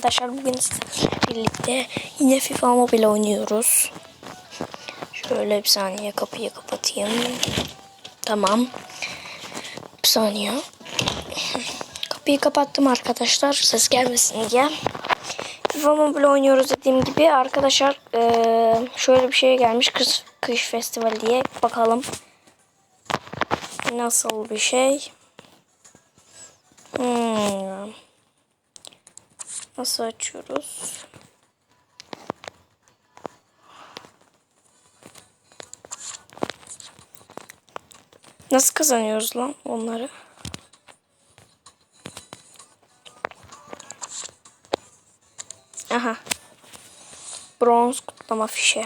arkadaşlar bugün birlikte yine FIFA Mobile oynuyoruz. Şöyle bir saniye kapıyı kapatayım. Tamam. Bir saniye. Kapıyı kapattım arkadaşlar ses gelmesin diye. FIFA Mobile oynuyoruz dediğim gibi arkadaşlar şöyle bir şey gelmiş kış, kış festivali diye bakalım. Nasıl bir şey? Hmm. Nasıl açıyoruz? Nasıl kazanıyoruz lan onları? Aha. Bronz kutlama fişe.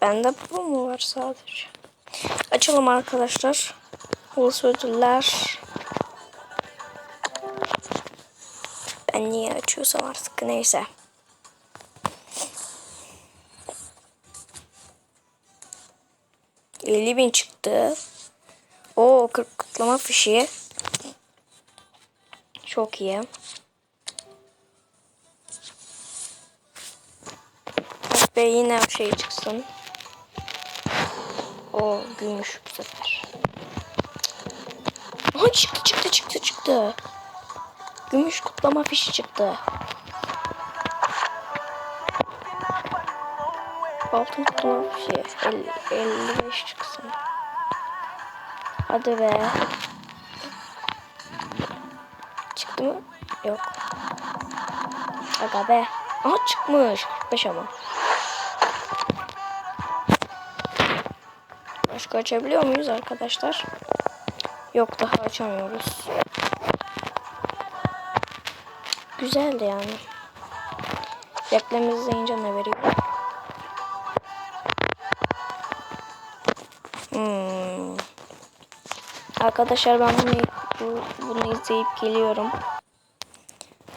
Bende bu mu var sadece? Açalım arkadaşlar. Ulusal ödüller. Ben niye açıyorsam artık neyse. Elli bin çıktı. O 40 kutlama fişi. Çok iyi. Be yine bir şey çıksın. O gümüş bu sefer. Aha çıktı çıktı çıktı çıktı. Gümüş kutlama fişi çıktı. Altın kutlama fişi. 50, 55 çıksın. Hadi be. Çıktı mı? Yok. Aga be. Aha çıkmış. 45 ama. Başka açabiliyor muyuz arkadaşlar? Yok daha açamıyoruz. Güzeldi yani. Reklam izleyince ne veriyor? Hmm. Arkadaşlar ben bunu, bu, bunu izleyip geliyorum.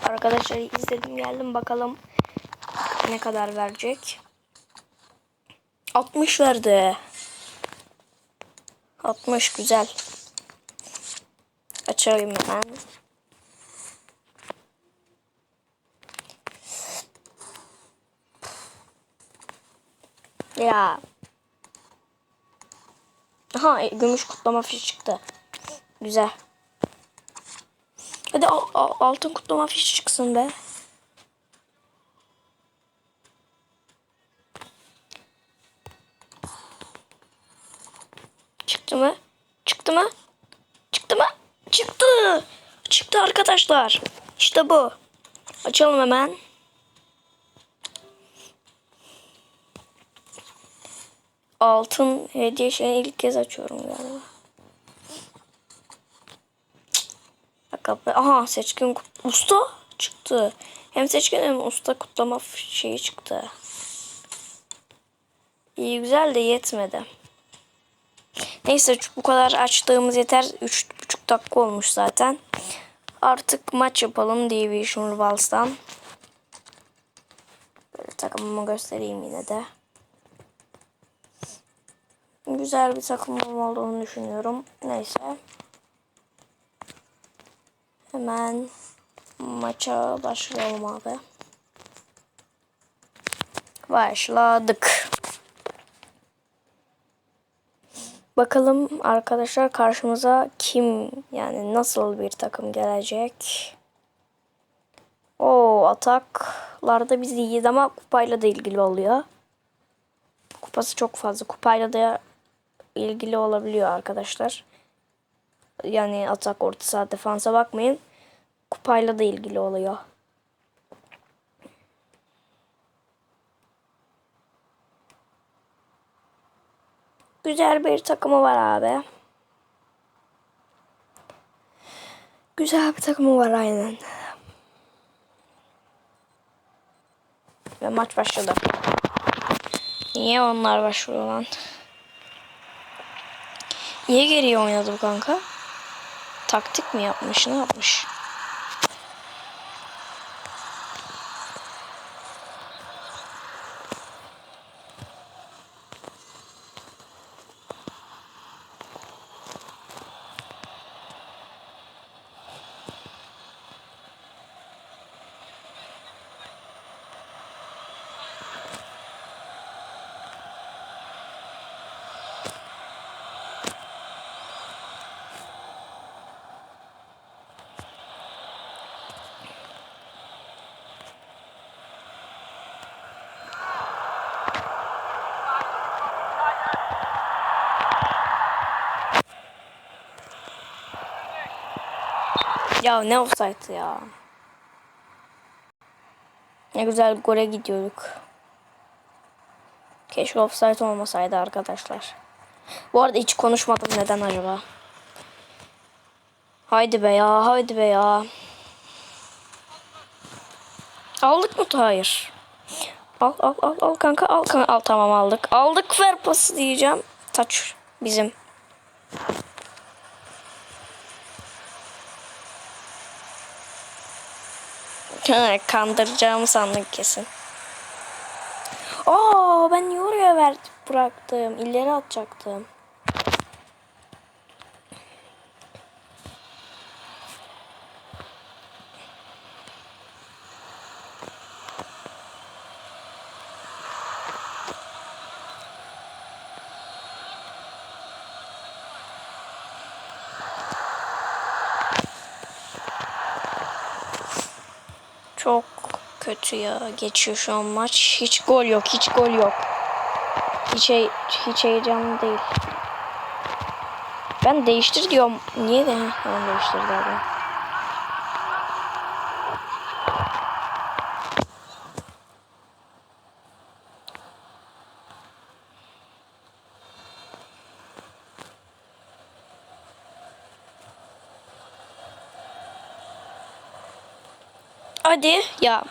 Arkadaşlar izledim geldim bakalım ne kadar verecek. 60 verdi. 60 güzel. Açayım hemen. Ya. Aha e, gümüş kutlama fişi çıktı. Güzel. Hadi al- al- altın kutlama fişi çıksın be. Çıktı mı? Çıktı mı? Çıktı mı? Çıktı. Çıktı arkadaşlar. İşte bu. Açalım hemen. Altın hediye şeyini ilk kez açıyorum galiba. Aha seçkin usta çıktı. Hem seçkin hem usta kutlama şeyi çıktı. İyi güzel de yetmedi. Neyse bu kadar açtığımız yeter. 3,5 dakika olmuş zaten. Artık maç yapalım Division Rivals'tan. Böyle takımımı göstereyim yine de. Güzel bir takımım olduğunu düşünüyorum. Neyse. Hemen maça başlayalım abi. Başladık. Bakalım arkadaşlar karşımıza kim yani nasıl bir takım gelecek? O ataklarda biz iyiyiz ama kupayla da ilgili oluyor. Kupası çok fazla. Kupayla da ilgili olabiliyor arkadaşlar. Yani atak, orta saha, defansa bakmayın. Kupayla da ilgili oluyor. Güzel bir takımı var abi. Güzel bir takımı var aynen. Ve maç başladı. Niye onlar başlıyor lan? Niye geriye oynadı bu kanka? Taktik mi yapmış? Ne yapmış? Ya ne offside ya. Ne güzel gole gidiyorduk. Keşke offside olmasaydı arkadaşlar. Bu arada hiç konuşmadım neden acaba? Haydi be ya, haydi be ya. Aldık mı? Hayır. Al al al al kanka al kanka. Al tamam aldık. Aldık ver pası diyeceğim. Taç bizim. Kandıracağımı sandım kesin. Aa ben niye oraya verdim bıraktım. İleri atacaktım. Çok kötü ya. Geçiyor şu an maç. Hiç gol yok. Hiç gol yok. Hiç, hey- hiç heyecanlı değil. Ben değiştir diyorum. Niye de? Tamam değiştirdi abi. Hadi ya.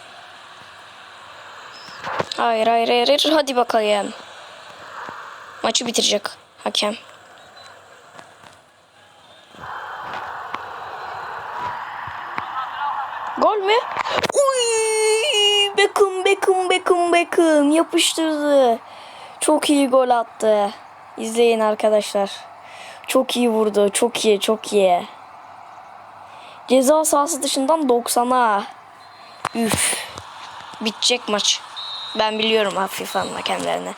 Hayır hayır hayır hayır. Hadi bakalım. Maçı bitirecek hakem. Gol mü? Uy! Beckham Beckham Beckham Beckham yapıştırdı. Çok iyi gol attı. İzleyin arkadaşlar. Çok iyi vurdu. Çok iyi, çok iyi. Ceza sahası dışından 90'a. Üf. Bitecek maç. Ben biliyorum hafif anla kendilerine.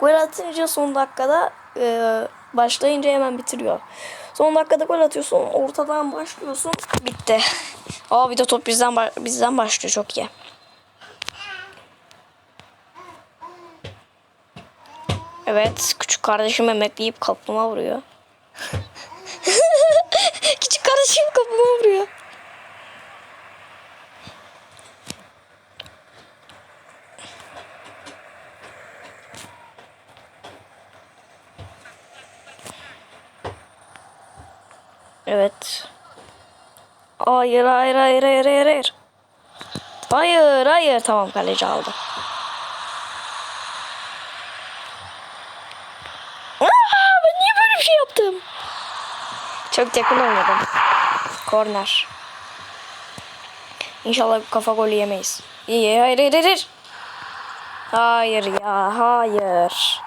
Gol atınca son dakikada e, başlayınca hemen bitiriyor. Son dakikada gol atıyorsun, ortadan başlıyorsun, bitti. Aa bir de top bizden bizden başlıyor çok iyi. Evet, küçük kardeşim emekleyip kapıma vuruyor. küçük kardeşim kapıma vuruyor. Evet. Hayır hayır hayır hayır hayır hayır. Hayır hayır tamam kaleci aldı. Aa, ben niye böyle bir şey yaptım? Çok yakın oynadım. Korner. İnşallah kafa golü yemeyiz. İyi hayır hayır hayır. Hayır ya hayır.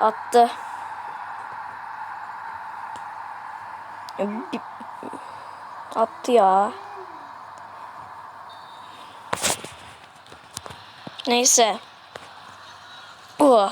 Attı. Bir- Attı ya. Neyse. Bu.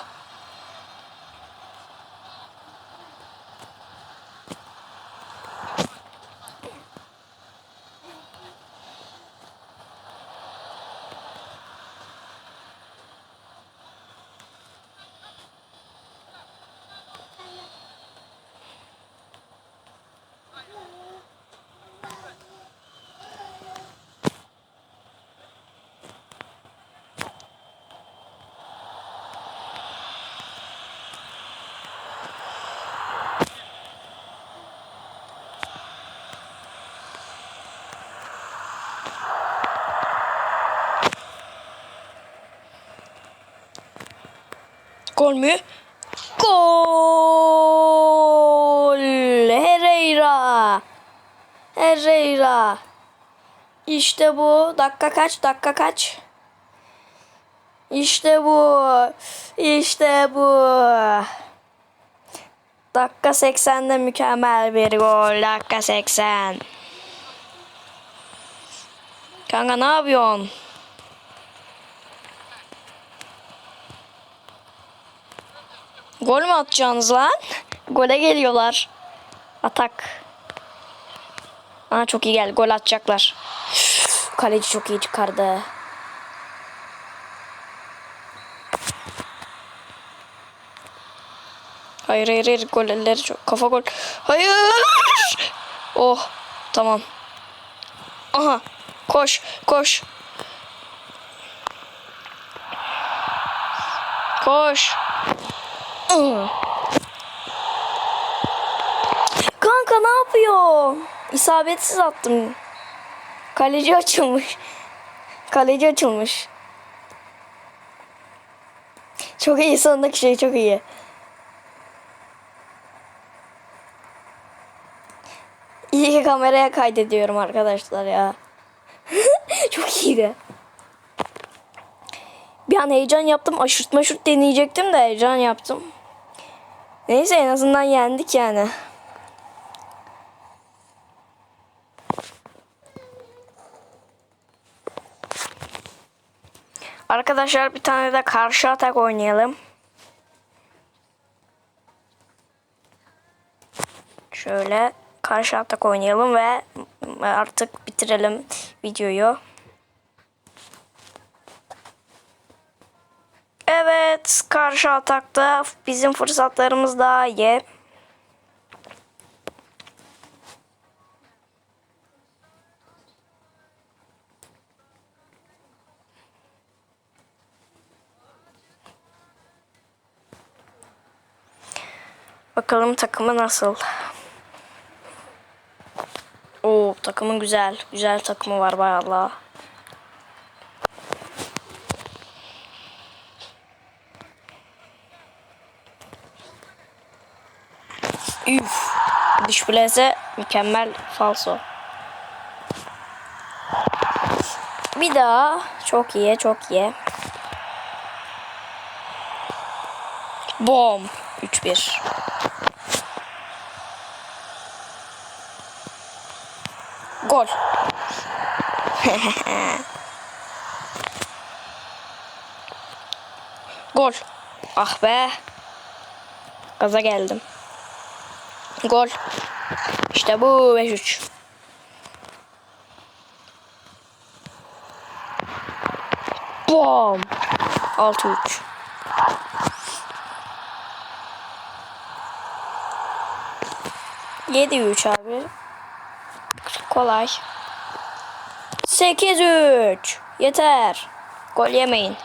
Gol? Gol! Herrera! Herrera! İşte bu. Dakika kaç? Dakika kaç? İşte bu. İşte bu. Dakika 80'de mükemmel bir gol. Dakika 80. Kanka ne yapıyorsun? Gol mü atacaksınız lan? Gole geliyorlar. Atak. Aa çok iyi geldi. Gol atacaklar. Kaleci çok iyi çıkardı. Hayır hayır hayır golleri çok kafa gol. Hayır. Oh tamam. Aha. Koş. Koş. Koş. Kanka ne yapıyor? İsabetsiz attım. Kaleci açılmış. Kaleci açılmış. Çok iyi sondaki şey çok iyi. İyi ki kameraya kaydediyorum arkadaşlar ya. çok iyiydi. Bir an heyecan yaptım. Aşırt maşırt deneyecektim de heyecan yaptım. Neyse en azından yendik yani. Arkadaşlar bir tane de karşı atak oynayalım. Şöyle karşı atak oynayalım ve artık bitirelim videoyu. Karşı atakta bizim fırsatlarımız daha iyi. Bakalım takımı nasıl? Oo takımın güzel. Güzel takımı var bayağı. Üf. Dış plase mükemmel falso. Bir daha. Çok iyi, çok iyi. Bom. 3-1. Gol. Gol. Ah be. Gaza geldim. Gol. İşte bu 5-3. Bom. 6-3. Yedi üç abi. Kolay. 8-3. Yeter. Gol yemeyin.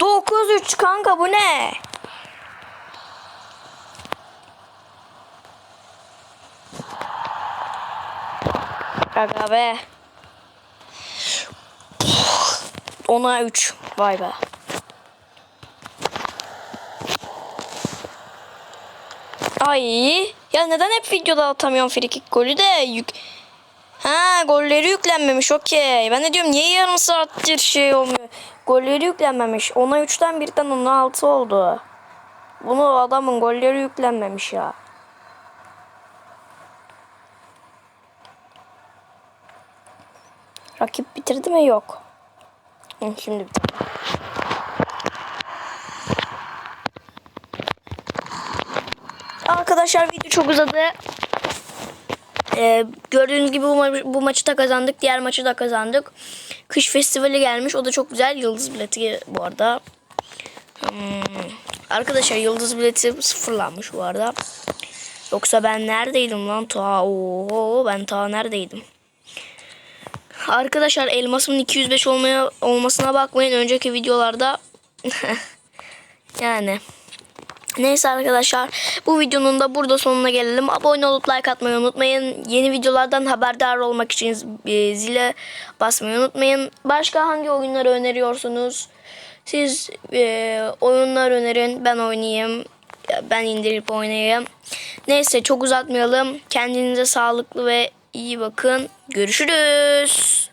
9-3 kanka bu ne? Aga be. 10'a 3. Vay be. Ay ya neden hep videoda atamıyorum frikik golü de yük... Ha golleri yüklenmemiş okey. Ben de diyorum niye yarım saattir şey olmuyor. Golleri yüklenmemiş. Ona 3'ten birden ona 6 oldu. Bunu adamın golleri yüklenmemiş ya. Rakip bitirdi mi? Yok. Şimdi bitirdi. Arkadaşlar video çok uzadı. Ee, gördüğünüz gibi bu, ma- bu maçı da kazandık. Diğer maçı da kazandık. Kış festivali gelmiş. O da çok güzel. Yıldız bileti bu arada. Hmm. Arkadaşlar yıldız bileti sıfırlanmış bu arada. Yoksa ben neredeydim lan? Ta oho ben ta neredeydim? Arkadaşlar elmasımın 205 olmaya olmasına bakmayın. Önceki videolarda yani Neyse arkadaşlar bu videonun da burada sonuna gelelim. Abone olup like atmayı unutmayın. Yeni videolardan haberdar olmak için e, zile basmayı unutmayın. Başka hangi oyunları öneriyorsunuz? Siz e, oyunlar önerin ben oynayayım. Ya Ben indirip oynayayım. Neyse çok uzatmayalım. Kendinize sağlıklı ve iyi bakın. Görüşürüz.